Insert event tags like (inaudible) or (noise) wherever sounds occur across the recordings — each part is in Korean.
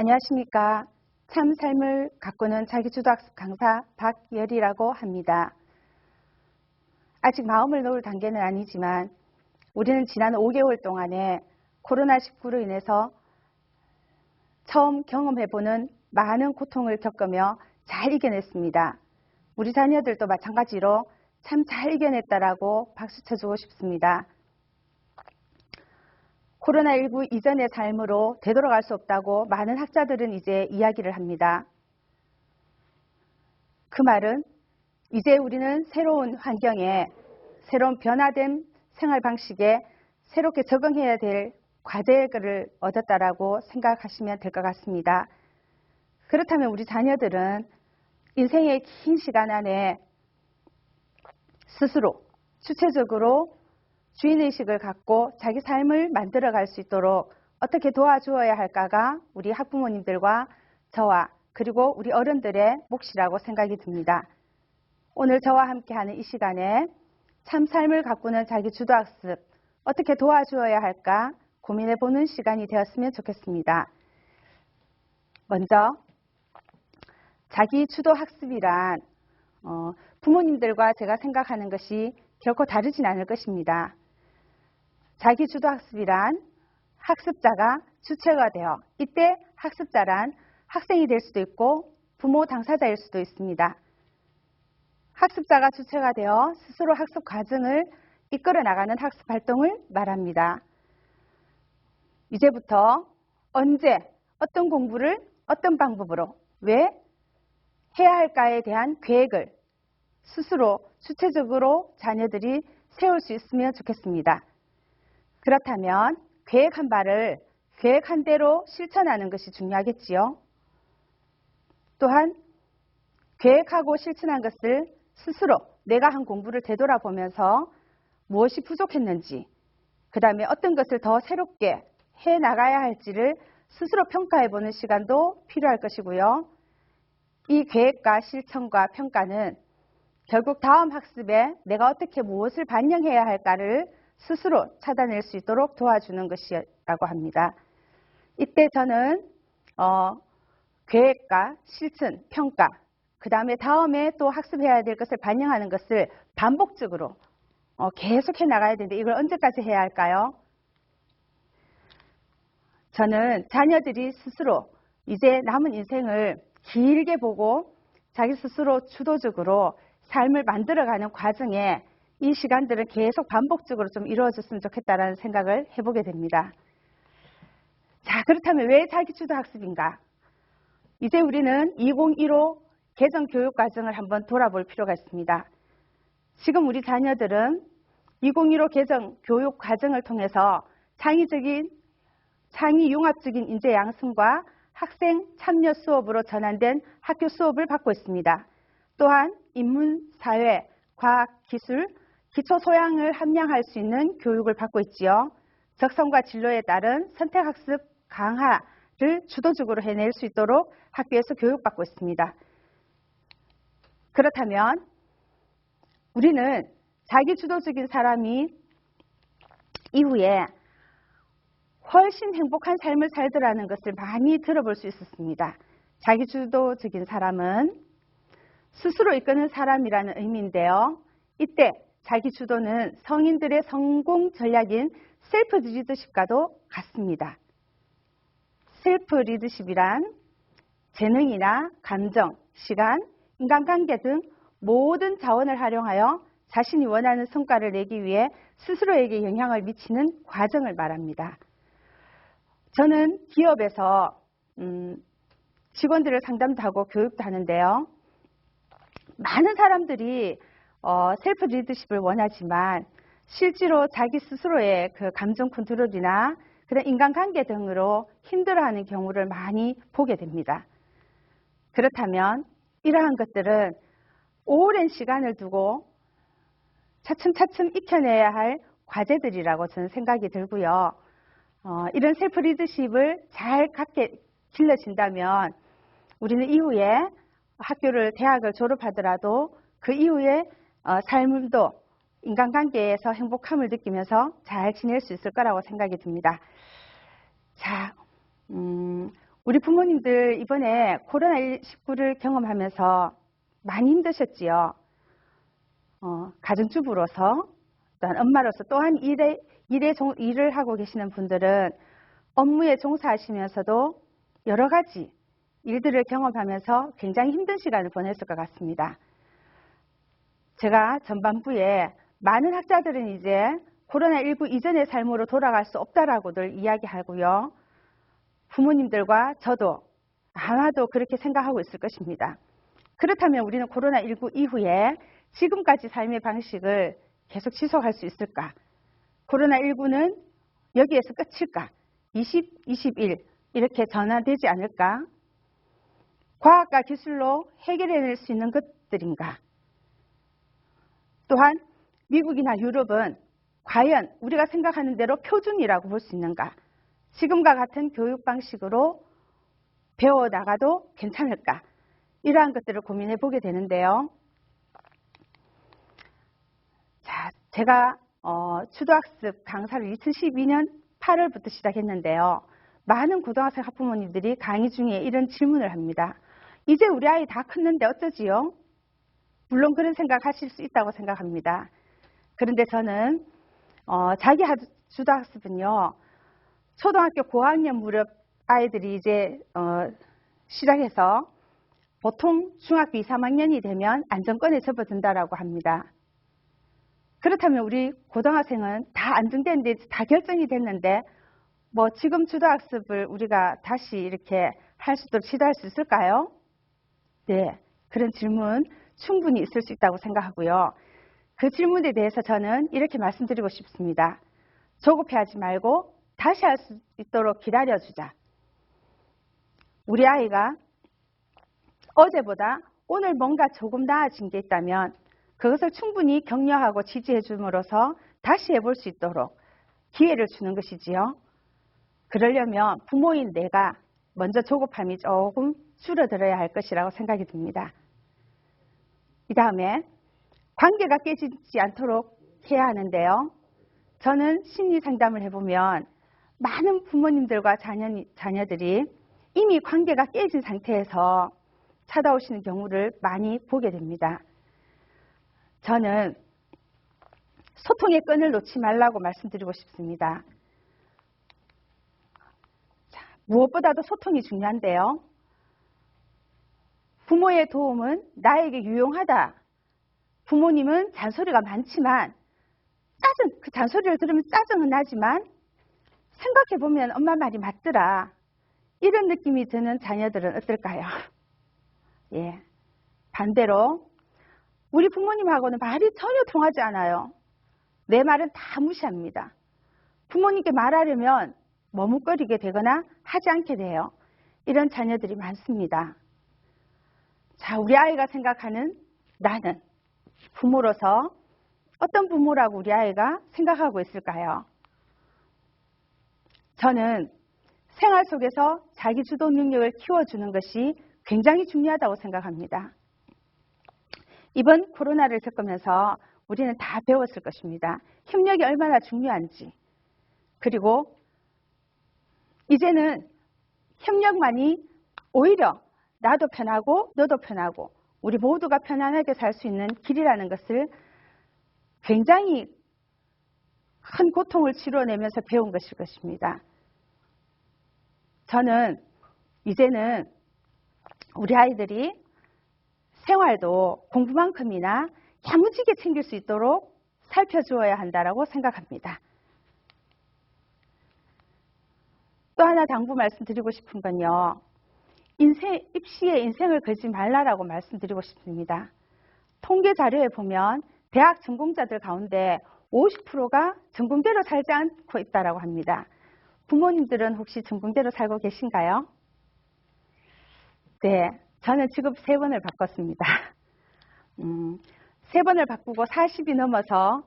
안녕하십니까. 참 삶을 가꾸는 자기주도학습 강사 박열이라고 합니다. 아직 마음을 놓을 단계는 아니지만 우리는 지난 5개월 동안에 코로나19로 인해서 처음 경험해보는 많은 고통을 겪으며 잘 이겨냈습니다. 우리 자녀들도 마찬가지로 참 잘 이겨냈다라고 박수 쳐주고 싶습니다. 코로나19 이전의 삶으로 되돌아갈 수 없다고 많은 학자들은 이제 이야기를 합니다. 그 말은 이제 우리는 새로운 환경에 새로운 변화된 생활 방식에 새롭게 적응해야 될 과제를 얻었다라고 생각하시면 될 것 같습니다. 그렇다면 우리 자녀들은 인생의 긴 시간 안에 스스로 주체적으로 주인의식을 갖고 자기 삶을 만들어갈 수 있도록 어떻게 도와주어야 할까가 우리 학부모님들과 저와 그리고 우리 어른들의 몫이라고 생각이 듭니다. 오늘 저와 함께하는 이 시간에 참 삶을 가꾸는 자기 주도학습 어떻게 도와주어야 할까 고민해보는 시간이 되었으면 좋겠습니다. 먼저 자기 주도학습이란 어, 부모님들과 제가 생각하는 것이 결코 다르진 않을 것입니다. 자기 주도 학습이란 학습자가 주체가 되어 이때 학습자란 학생이 될 수도 있고 부모 당사자일 수도 있습니다. 학습자가 주체가 되어 스스로 학습 과정을 이끌어 나가는 학습 활동을 말합니다. 이제부터 언제 어떤 공부를 어떤 방법으로 왜 해야 할까에 대한 계획을 스스로 주체적으로 자녀들이 세울 수 있으면 좋겠습니다. 그렇다면 계획한 바를 계획한 대로 실천하는 것이 중요하겠지요. 또한 계획하고 실천한 것을 스스로 내가 한 공부를 되돌아보면서 무엇이 부족했는지, 그 다음에 어떤 것을 더 새롭게 해 나가야 할지를 스스로 평가해 보는 시간도 필요할 것이고요. 이 계획과 실천과 평가는 결국 다음 학습에 내가 어떻게 무엇을 반영해야 할까를 스스로 찾아낼 수 있도록 도와주는 것이라고 합니다. 이때 저는 어, 계획과 실천, 평가, 그 다음에 다음에 또 학습해야 될 것을 반영하는 것을 반복적으로 어, 계속해 나가야 되는데 이걸 언제까지 해야 할까요? 저는 자녀들이 스스로 이제 남은 인생을 길게 보고 자기 스스로 주도적으로 삶을 만들어가는 과정에 이 시간들은 계속 반복적으로 좀 이루어졌으면 좋겠다는 생각을 해보게 됩니다. 자, 그렇다면 왜 자기주도 학습인가? 이제 우리는 2015 개정 교육 과정을 한번 돌아볼 필요가 있습니다. 지금 우리 자녀들은 2015 개정 교육 과정을 통해서 창의적인, 창의 융합적인 인재 양성과 학생 참여 수업으로 전환된 학교 수업을 받고 있습니다. 또한 인문, 사회, 과학, 기술, 기초 소양을 함양할 수 있는 교육을 받고 있지요. 적성과 진로에 따른 선택학습 강화를 주도적으로 해낼 수 있도록 학교에서 교육받고 있습니다. 그렇다면 우리는 자기 주도적인 사람이 이후에 훨씬 행복한 삶을 살더라는 것을 많이 들어볼 수 있었습니다. 자기 주도적인 사람은 스스로 이끄는 사람이라는 의미인데요. 이때 자기 주도는 성인들의 성공 전략인 셀프 리더십과도 같습니다. 셀프 리더십이란 재능이나 감정, 시간, 인간관계 등 모든 자원을 활용하여 자신이 원하는 성과를 내기 위해 스스로에게 영향을 미치는 과정을 말합니다. 저는 기업에서 음, 직원들을 상담도 하고 교육도 하는데요. 많은 사람들이 어, 셀프 리더십을 원하지만 실제로 자기 스스로의 그 감정 컨트롤이나 그런 인간관계 등으로 힘들어하는 경우를 많이 보게 됩니다. 그렇다면 이러한 것들은 오랜 시간을 두고 차츰차츰 익혀내야 할 과제들이라고 저는 생각이 들고요. 어, 이런 셀프 리더십을 잘 갖게 길러진다면 우리는 이후에 학교를 대학을 졸업하더라도 그 이후에 어, 삶도 인간관계에서 행복함을 느끼면서 잘 지낼 수 있을 거라고 생각이 듭니다. 자, 음, 우리 부모님들 이번에 코로나19를 경험하면서 많이 힘드셨지요. 어, 가정주부로서 또한 엄마로서 또한 일에, 일에 종, 일을 하고 계시는 분들은 업무에 종사하시면서도 여러 가지 일들을 경험하면서 굉장히 힘든 시간을 보냈을 것 같습니다. 제가 전반부에 많은 학자들은 이제 코로나19 이전의 삶으로 돌아갈 수 없다라고들 이야기하고요. 부모님들과 저도 아마도 그렇게 생각하고 있을 것입니다. 그렇다면 우리는 코로나19 이후에 지금까지 삶의 방식을 계속 지속할 수 있을까? 코로나19는 여기에서 끝일까? 20, 21 이렇게 전환되지 않을까? 과학과 기술로 해결해낼 수 있는 것들인가? 또한 미국이나 유럽은 과연 우리가 생각하는 대로 표준이라고 볼 수 있는가? 지금과 같은 교육 방식으로 배워 나가도 괜찮을까? 이러한 것들을 고민해 보게 되는데요. 자, 제가 어, 초등학습 강사를 2012년 8월부터 시작했는데요. 많은 고등학생 학부모님들이 강의 중에 이런 질문을 합니다. 이제 우리 아이 다 컸는데 어쩌지요? 물론 그런 생각하실 수 있다고 생각합니다. 그런데 저는 어, 자기 주도학습은요. 초등학교 고학년 무렵 아이들이 이제 어, 시작해서 보통 중학교 2, 3학년이 되면 안정권에 접어든다라고 합니다. 그렇다면 우리 고등학생은 다 안정되는데 다 결정이 됐는데 뭐 지금 주도학습을 우리가 다시 이렇게 할 수 있도록 시도할 수 있을까요? 네, 그런 질문 충분히 있을 수 있다고 생각하고요. 그 질문에 대해서 저는 이렇게 말씀드리고 싶습니다. 조급해하지 말고 다시 할 수 있도록 기다려주자. 우리 아이가 어제보다 오늘 뭔가 조금 나아진 게 있다면 그것을 충분히 격려하고 지지해 줌으로써 다시 해볼 수 있도록 기회를 주는 것이지요. 그러려면 부모인 내가 먼저 조급함이 조금 줄어들어야 할 것이라고 생각이 듭니다. 이 다음에 관계가 깨지지 않도록 해야 하는데요. 저는 심리 상담을 해보면 많은 부모님들과 자녀, 자녀들이 이미 관계가 깨진 상태에서 찾아오시는 경우를 많이 보게 됩니다. 저는 소통의 끈을 놓지 말라고 말씀드리고 싶습니다. 자, 무엇보다도 소통이 중요한데요. 부모의 도움은 나에게 유용하다. 부모님은 잔소리가 많지만 짜증, 그 잔소리를 들으면 짜증은 나지만 생각해보면 엄마 말이 맞더라. 이런 느낌이 드는 자녀들은 어떨까요? (laughs) 예. 반대로 우리 부모님하고는 말이 전혀 통하지 않아요. 내 말은 다 무시합니다. 부모님께 말하려면 머뭇거리게 되거나 하지 않게 돼요. 이런 자녀들이 많습니다. 자, 우리 아이가 생각하는 나는 부모로서 어떤 부모라고 우리 아이가 생각하고 있을까요? 저는 생활 속에서 자기 주도 능력을 키워주는 것이 굉장히 중요하다고 생각합니다. 이번 코로나를 겪으면서 우리는 다 배웠을 것입니다. 협력이 얼마나 중요한지. 그리고 이제는 협력만이 오히려 나도 편하고 너도 편하고 우리 모두가 편안하게 살 수 있는 길이라는 것을 굉장히 큰 고통을 치료내면서 배운 것일 것입니다. 저는 이제는 우리 아이들이 생활도 공부만큼이나 야무지게 챙길 수 있도록 살펴주어야 한다고 생각합니다. 또 하나 당부 말씀드리고 싶은 건요. 인생, 입시에 인생을 걸지 말라라고 말씀드리고 싶습니다. 통계 자료에 보면 대학 전공자들 가운데 50%가 전공대로 살지 않고 있다고 합니다. 부모님들은 혹시 전공대로 살고 계신가요? 네, 저는 직업 세 번을 바꿨습니다. (laughs) 음, 세 번을 바꾸고 40이 넘어서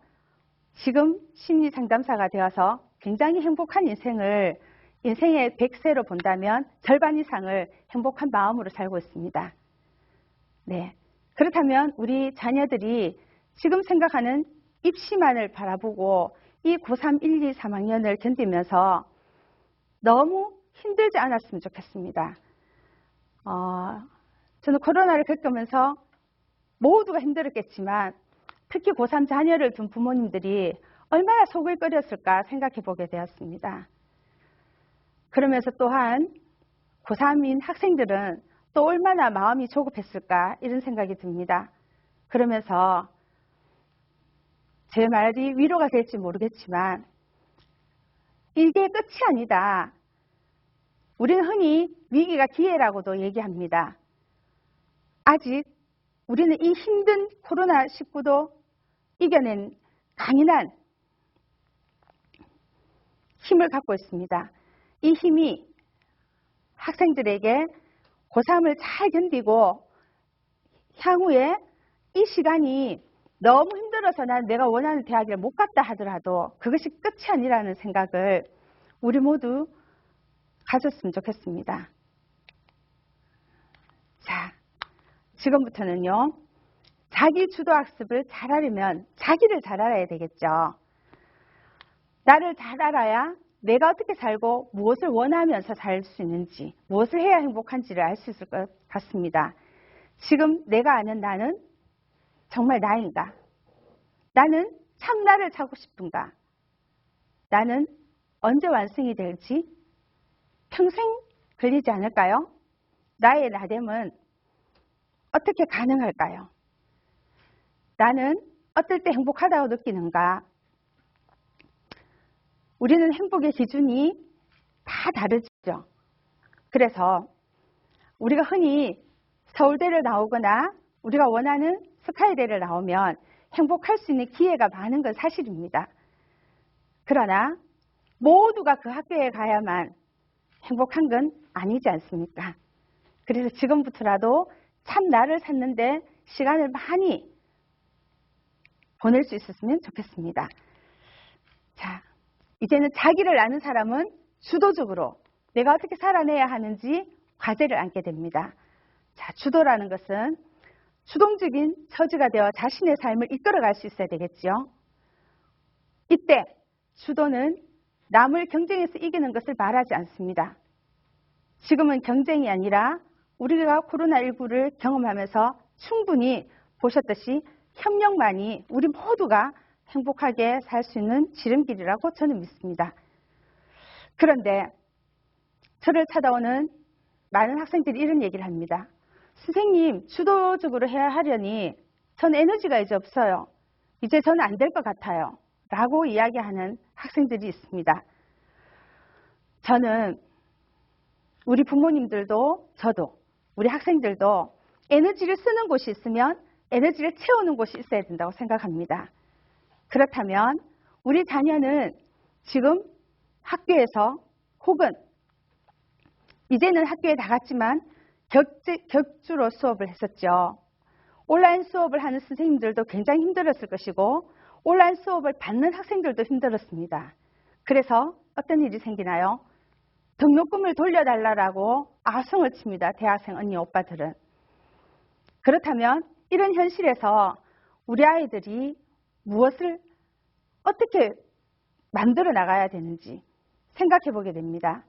지금 심리 상담사가 되어서 굉장히 행복한 인생을 인생의 100세로 본다면 절반 이상을 행복한 마음으로 살고 있습니다. 네. 그렇다면 우리 자녀들이 지금 생각하는 입시만을 바라보고 이 고3, 1, 2, 3학년을 견디면서 너무 힘들지 않았으면 좋겠습니다. 어, 저는 코로나를 겪으면서 모두가 힘들었겠지만 특히 고3 자녀를 둔 부모님들이 얼마나 속을 끓였을까 생각해 보게 되었습니다. 그러면서 또한 고3인 학생들은 또 얼마나 마음이 조급했을까 이런 생각이 듭니다. 그러면서 제 말이 위로가 될지 모르겠지만 이게 끝이 아니다. 우리는 흔히 위기가 기회라고도 얘기합니다. 아직 우리는 이 힘든 코로나19도 이겨낸 강인한 힘을 갖고 있습니다. 이 힘이 학생들에게 고3을 잘 견디고 향후에 이 시간이 너무 힘들어서 난 내가 원하는 대학을 못 갔다 하더라도 그것이 끝이 아니라는 생각을 우리 모두 가졌으면 좋겠습니다. 자, 지금부터는요. 자기 주도 학습을 잘 하려면 자기를 잘 알아야 되겠죠. 나를 잘 알아야 내가 어떻게 살고 무엇을 원하면서 살 수 있는지, 무엇을 해야 행복한지를 알 수 있을 것 같습니다. 지금 내가 아는 나는 정말 나인가? 나는 참 나를 찾고 싶은가? 나는 언제 완성이 될지 평생 걸리지 않을까요? 나의 나됨은 어떻게 가능할까요? 나는 어떨 때 행복하다고 느끼는가? 우리는 행복의 기준이 다 다르죠. 그래서 우리가 흔히 서울대를 나오거나 우리가 원하는 스카이대를 나오면 행복할 수 있는 기회가 많은 건 사실입니다. 그러나 모두가 그 학교에 가야만 행복한 건 아니지 않습니까? 그래서 지금부터라도 참 나를 찾는데 시간을 많이 보낼 수 있었으면 좋겠습니다. 자, 이제는 자기를 아는 사람은 주도적으로 내가 어떻게 살아내야 하는지 과제를 안게 됩니다. 자, 주도라는 것은 주동적인 처지가 되어 자신의 삶을 이끌어갈 수 있어야 되겠죠. 이때 주도는 남을 경쟁에서 이기는 것을 말하지 않습니다. 지금은 경쟁이 아니라 우리가 코로나19를 경험하면서 충분히 보셨듯이 협력만이 우리 모두가 행복하게 살 수 있는 지름길이라고 저는 믿습니다. 그런데 저를 찾아오는 많은 학생들이 이런 얘기를 합니다. 선생님, 주도적으로 해야 하려니 전 에너지가 이제 없어요. 이제 저는 안 될 것 같아요. 라고 이야기하는 학생들이 있습니다. 저는 우리 부모님들도 저도 우리 학생들도 에너지를 쓰는 곳이 있으면 에너지를 채우는 곳이 있어야 된다고 생각합니다. 그렇다면 우리 자녀는 지금 학교에서 혹은 이제는 학교에 나갔지만 격제, 격주로 수업을 했었죠. 온라인 수업을 하는 선생님들도 굉장히 힘들었을 것이고 온라인 수업을 받는 학생들도 힘들었습니다. 그래서 어떤 일이 생기나요? 등록금을 돌려달라고 아성을 칩니다. 대학생 언니 오빠들은. 그렇다면 이런 현실에서 우리 아이들이 무엇을 어떻게 만들어 나가야 되는지 생각해 보게 됩니다.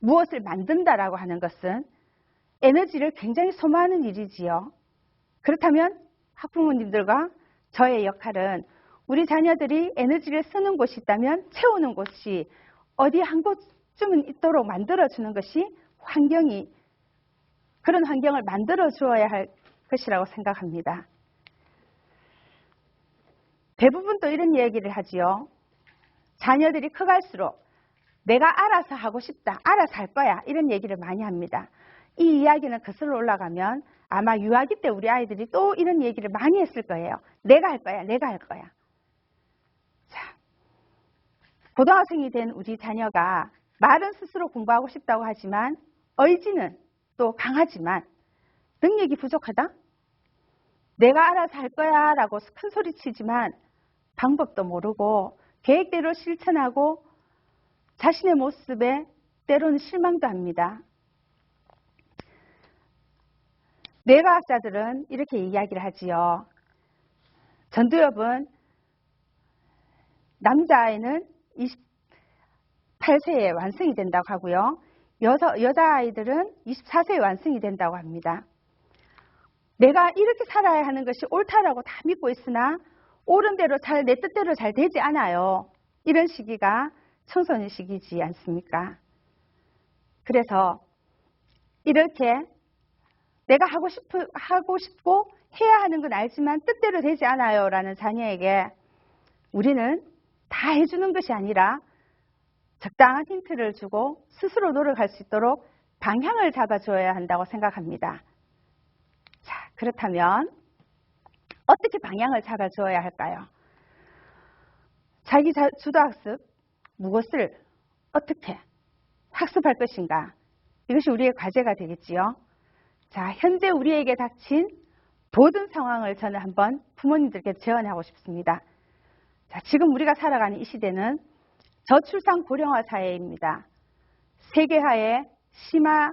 무엇을 만든다라고 하는 것은 에너지를 굉장히 소모하는 일이지요. 그렇다면 학부모님들과 저의 역할은 우리 자녀들이 에너지를 쓰는 곳이 있다면 채우는 곳이 어디 한 곳쯤은 있도록 만들어주는 것이 환경이 그런 환경을 만들어 주어야 할 것이라고 생각합니다. 대부분 또 이런 얘기를 하지요. 자녀들이 커갈수록 내가 알아서 하고 싶다, 알아서 할 거야 이런 얘기를 많이 합니다. 이 이야기는 거슬러 올라가면 아마 유아기 때 우리 아이들이 또 이런 얘기를 많이 했을 거예요. 내가 할 거야, 내가 할 거야. 자, 고등학생이 된 우리 자녀가 말은 스스로 공부하고 싶다고 하지만 의지는 또 강하지만 능력이 부족하다? 내가 알아서 할 거야 라고 큰 소리 치지만 방법도 모르고 계획대로 실천하고 자신의 모습에 때로는 실망도 합니다. 뇌과학자들은 이렇게 이야기를 하지요. 전두엽은 남자아이는 28세에 완성이 된다고 하고요. 여자, 여자아이들은 24세에 완성이 된다고 합니다. 내가 이렇게 살아야 하는 것이 옳다라고 다 믿고 있으나 옳은 대로 잘, 내 뜻대로 잘 되지 않아요. 이런 시기가 청소년 시기지 않습니까? 그래서 이렇게 내가 하고 싶, 하고 싶고 해야 하는 건 알지만 뜻대로 되지 않아요. 라는 자녀에게 우리는 다 해주는 것이 아니라 적당한 힌트를 주고 스스로 노력할 수 있도록 방향을 잡아줘야 한다고 생각합니다. 자, 그렇다면 어떻게 방향을 잡아줘야 할까요? 자기 주도학습, 무엇을 어떻게 학습할 것인가? 이것이 우리의 과제가 되겠지요. 자, 현재 우리에게 닥친 모든 상황을 저는 한번 부모님들께 제언하고 싶습니다. 자, 지금 우리가 살아가는 이 시대는 저출산 고령화 사회입니다. 세계화의 심화,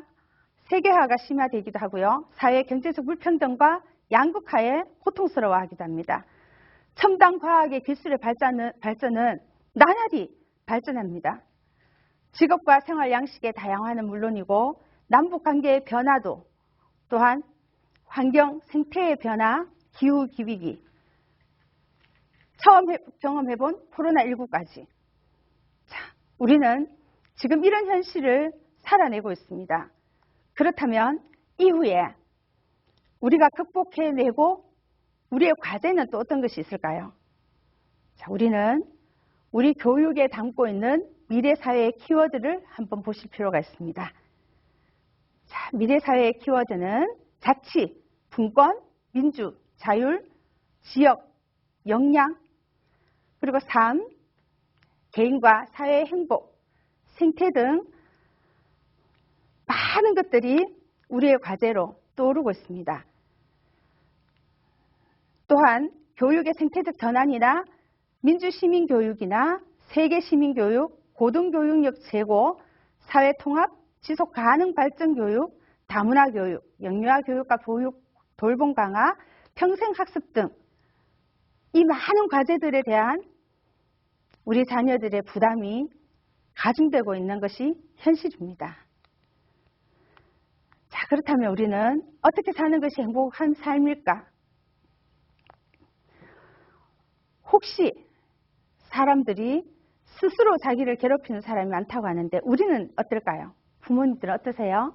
세계화가 심화되기도 하고요. 사회 경제적 불평등과 양극화에 고통스러워하기도 합니다. 첨단 과학의 기술의 발전은, 발전은 나날이 발전합니다. 직업과 생활 양식의 다양화는 물론이고 남북 관계의 변화도 또한 환경, 생태의 변화, 기후 기위기 처음 경험해본 코로나19까지 자, 우리는 지금 이런 현실을 살아내고 있습니다. 그렇다면 이후에 우리가 극복해내고 우리의 과제는 또 어떤 것이 있을까요? 자, 우리는 우리 교육에 담고 있는 미래 사회의 키워드를 한번 보실 필요가 있습니다. 자, 미래 사회의 키워드는 자치, 분권, 민주, 자율, 지역, 역량, 그리고 삶, 개인과 사회의 행복, 생태 등 많은 것들이 우리의 과제로 떠오르고 있습니다. 또한 교육의 생태적 전환이나 민주시민교육이나 세계시민교육, 고등교육력 제고, 사회통합, 지속가능 발전교육, 다문화교육, 영유아교육과 보육, 돌봄 강화, 평생학습 등 이 많은 과제들에 대한 우리 자녀들의 부담이 가중되고 있는 것이 현실입니다. 자, 그렇다면 우리는 어떻게 사는 것이 행복한 삶일까? 혹시 사람들이 스스로 자기를 괴롭히는 사람이 많다고 하는데 우리는 어떨까요? 부모님들은 어떠세요?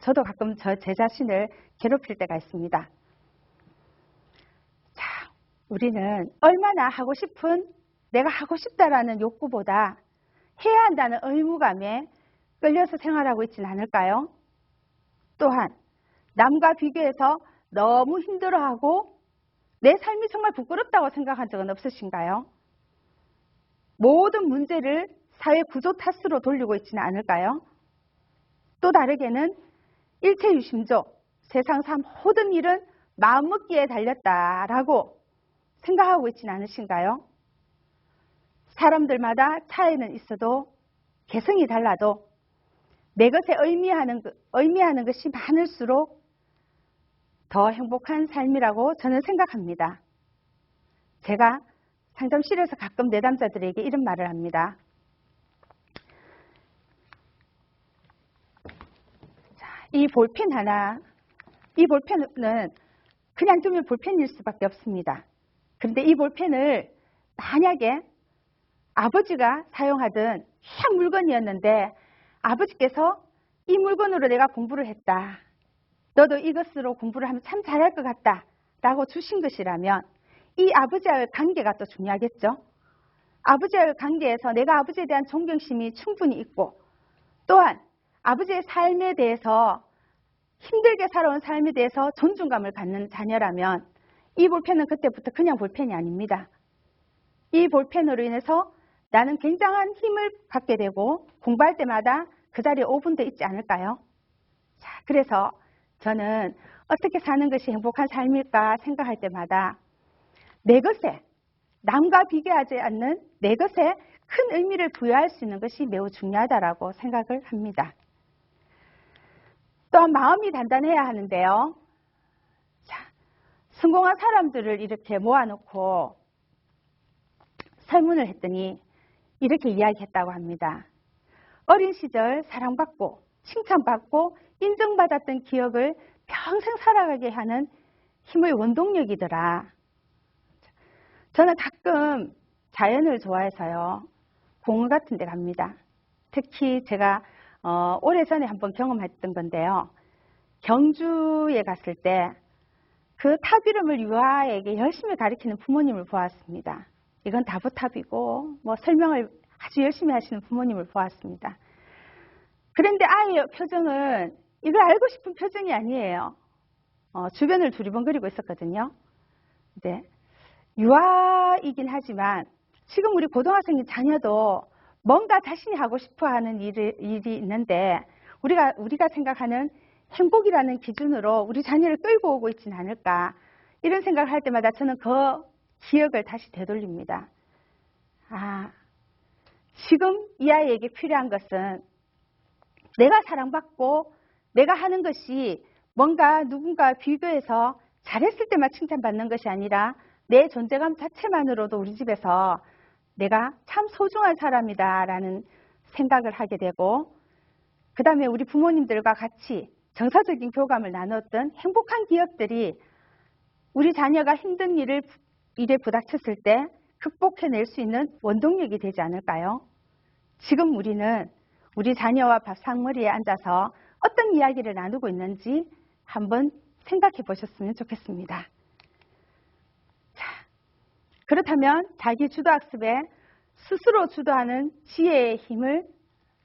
저도 가끔 저 제 자신을 괴롭힐 때가 있습니다. 자, 우리는 얼마나 하고 싶은 내가 하고 싶다라는 욕구보다 해야 한다는 의무감에 끌려서 생활하고 있지는 않을까요? 또한 남과 비교해서 너무 힘들어하고 내 삶이 정말 부끄럽다고 생각한 적은 없으신가요? 모든 문제를 사회 구조 탓으로 돌리고 있지는 않을까요? 또 다르게는 일체유심조, 세상 삶 모든 일은 마음먹기에 달렸다라고 생각하고 있지는 않으신가요? 사람들마다 차이는 있어도 개성이 달라도 내 것에 의미하는, 의미하는 것이 많을수록 더 행복한 삶이라고 저는 생각합니다. 제가 상담실에서 가끔 내담자들에게 이런 말을 합니다. 이 볼펜 하나, 이 볼펜은 그냥 두면 볼펜일 수밖에 없습니다. 그런데 이 볼펜을 만약에 아버지가 사용하던 희한 물건이었는데 아버지께서 이 물건으로 내가 공부를 했다. 너도 이것으로 공부를 하면 참 잘할 것 같다. 라고 주신 것이라면 이 아버지와의 관계가 또 중요하겠죠. 아버지와의 관계에서 내가 아버지에 대한 존경심이 충분히 있고 또한 아버지의 삶에 대해서 힘들게 살아온 삶에 대해서 존중감을 갖는 자녀라면 이 볼펜은 그때부터 그냥 볼펜이 아닙니다. 이 볼펜으로 인해서 나는 굉장한 힘을 받게 되고 공부할 때마다 그 자리에 5분도 있지 않을까요? 자, 그래서 저는 어떻게 사는 것이 행복한 삶일까 생각할 때마다 내 것에 남과 비교하지 않는 내 것에 큰 의미를 부여할 수 있는 것이 매우 중요하다고 생각을 합니다. 또한 마음이 단단해야 하는데요. 자, 성공한 사람들을 이렇게 모아놓고 설문을 했더니 이렇게 이야기했다고 합니다. 어린 시절 사랑받고 칭찬받고 인정받았던 기억을 평생 살아가게 하는 힘의 원동력이더라. 저는 가끔 자연을 좋아해서요. 공원 같은 데 갑니다. 특히 제가 어, 오래전에 한번 경험했던 건데요. 경주에 갔을 때 그 탑 이름을 유아에게 열심히 가리키는 부모님을 보았습니다. 이건 다부탑이고 뭐 설명을 아주 열심히 하시는 부모님을 보았습니다. 그런데 아이의 표정은 이걸 알고 싶은 표정이 아니에요. 어, 주변을 두리번거리고 있었거든요. 네. 유아이긴 하지만 지금 우리 고등학생 자녀도 뭔가 자신이 하고 싶어 하는 일이, 일이 있는데 우리가, 우리가 생각하는 행복이라는 기준으로 우리 자녀를 끌고 오고 있지는 않을까. 이런 생각을 할 때마다 저는 그 기억을 다시 되돌립니다. 아, 지금 이 아이에게 필요한 것은 내가 사랑받고 내가 하는 것이 뭔가 누군가 비교해서 잘했을 때만 칭찬받는 것이 아니라 내 존재감 자체만으로도 우리 집에서 내가 참 소중한 사람이다 라는 생각을 하게 되고 그 다음에 우리 부모님들과 같이 정서적인 교감을 나눴던 행복한 기억들이 우리 자녀가 힘든 일을 일에 부닥쳤을 때 극복해낼 수 있는 원동력이 되지 않을까요? 지금 우리는 우리 자녀와 밥상머리에 앉아서 어떤 이야기를 나누고 있는지 한번 생각해 보셨으면 좋겠습니다. 자, 그렇다면 자기 주도학습에 스스로 주도하는 지혜의 힘을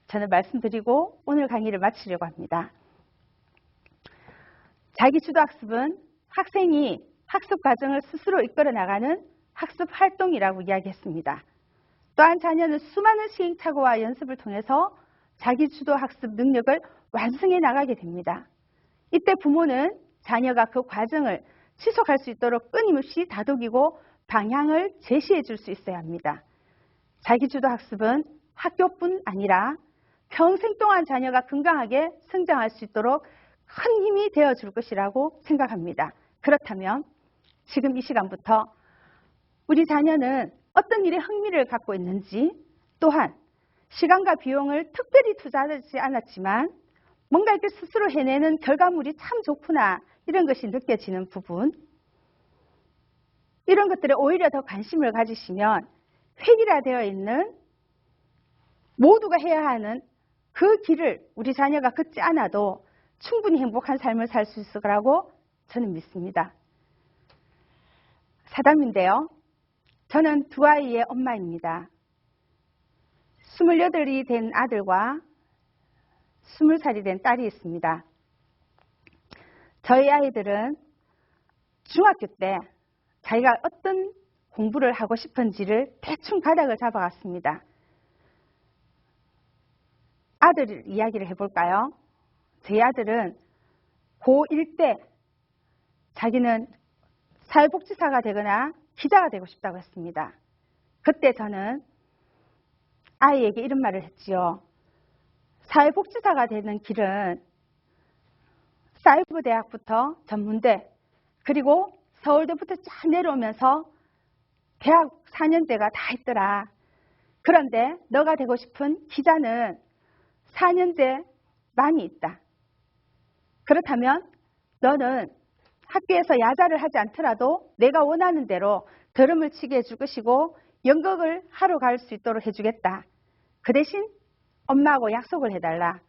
저는 말씀드리고 오늘 강의를 마치려고 합니다. 자기 주도학습은 학생이 학습 과정을 스스로 이끌어 나가는 학습 활동이라고 이야기했습니다. 또한 자녀는 수많은 시행착오와 연습을 통해서 자기 주도 학습 능력을 완성해 나가게 됩니다. 이때 부모는 자녀가 그 과정을 지속할 수 있도록 끊임없이 다독이고 방향을 제시해 줄 수 있어야 합니다. 자기주도 학습은 학교뿐 아니라 평생 동안 자녀가 건강하게 성장할 수 있도록 큰 힘이 되어 줄 것이라고 생각합니다. 그렇다면 지금 이 시간부터 우리 자녀는 어떤 일에 흥미를 갖고 있는지 또한 시간과 비용을 특별히 투자하지 않았지만 뭔가 이렇게 스스로 해내는 결과물이 참 좋구나 이런 것이 느껴지는 부분 이런 것들에 오히려 더 관심을 가지시면 획일화되어 있는 모두가 해야 하는 그 길을 우리 자녀가 걷지 않아도 충분히 행복한 삶을 살 수 있을 거라고 저는 믿습니다. 사담인데요. 저는 두 아이의 엄마입니다. 28이 된 아들과 20살이 된 딸이 있습니다. 저희 아이들은 중학교 때 자기가 어떤 공부를 하고 싶은지를 대충 가닥을 잡아갔습니다. 아들 이야기를 해볼까요? 제 아들은 고1 때 자기는 사회복지사가 되거나 기자가 되고 싶다고 했습니다. 그때 저는 아이에게 이런 말을 했지요. 사회복지사가 되는 길은 사이버 대학부터 전문대 그리고 서울대부터 쫙 내려오면서 대학 4년제가 다 있더라. 그런데 너가 되고 싶은 기자는 4년제 많이 있다. 그렇다면 너는 학교에서 야자를 하지 않더라도 내가 원하는 대로 더름을 치게 해줄 것이고 연극을 하러 갈 수 있도록 해주겠다. 그 대신 엄마하고 약속을 해달라.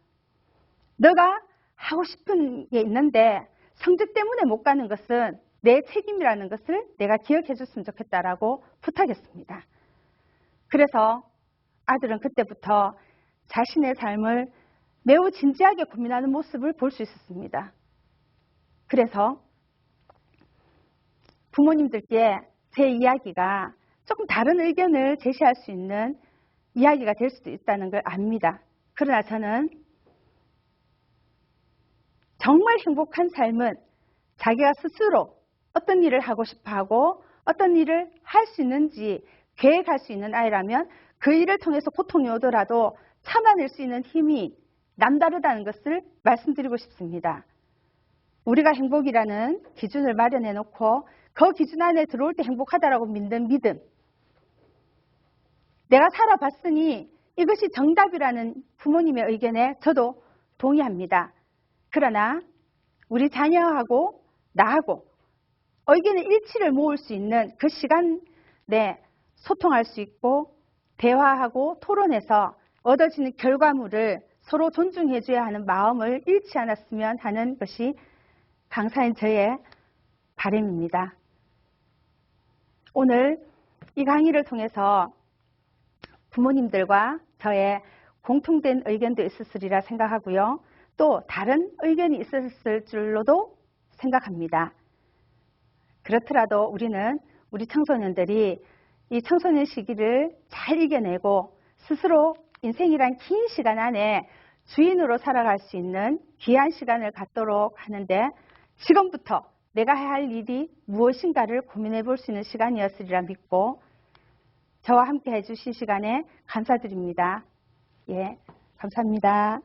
너가 하고 싶은 게 있는데 성적 때문에 못 가는 것은 내 책임이라는 것을 내가 기억해 줬으면 좋겠다라고 부탁했습니다. 그래서 아들은 그때부터 자신의 삶을 매우 진지하게 고민하는 모습을 볼 수 있었습니다. 그래서 부모님들께 제 이야기가 조금 다른 의견을 제시할 수 있는 이야기가 될 수도 있다는 걸 압니다. 그러나 저는 정말 행복한 삶은 자기가 스스로 어떤 일을 하고 싶어 하고 어떤 일을 할 수 있는지 계획할 수 있는 아이라면 그 일을 통해서 고통이 오더라도 참아낼 수 있는 힘이 남다르다는 것을 말씀드리고 싶습니다. 우리가 행복이라는 기준을 마련해 놓고 그 기준 안에 들어올 때 행복하다라고 믿는 믿음. 내가 살아봤으니 이것이 정답이라는 부모님의 의견에 저도 동의합니다. 그러나 우리 자녀하고 나하고 의견의 일치를 모을 수 있는 그 시간 내 소통할 수 있고 대화하고 토론해서 얻어지는 결과물을 서로 존중해줘야 하는 마음을 잃지 않았으면 하는 것이 강사인 저의 바람입니다. 오늘 이 강의를 통해서 부모님들과 저의 공통된 의견도 있었으리라 생각하고요. 또 다른 의견이 있었을 줄로도 생각합니다. 그렇더라도 우리는 우리 청소년들이 이 청소년 시기를 잘 이겨내고 스스로 인생이란 긴 시간 안에 주인으로 살아갈 수 있는 귀한 시간을 갖도록 하는데 지금부터 내가 해야 할 일이 무엇인가를 고민해 볼 수 있는 시간이었으리라 믿고 저와 함께 해주신 시간에 감사드립니다. 예, 감사합니다.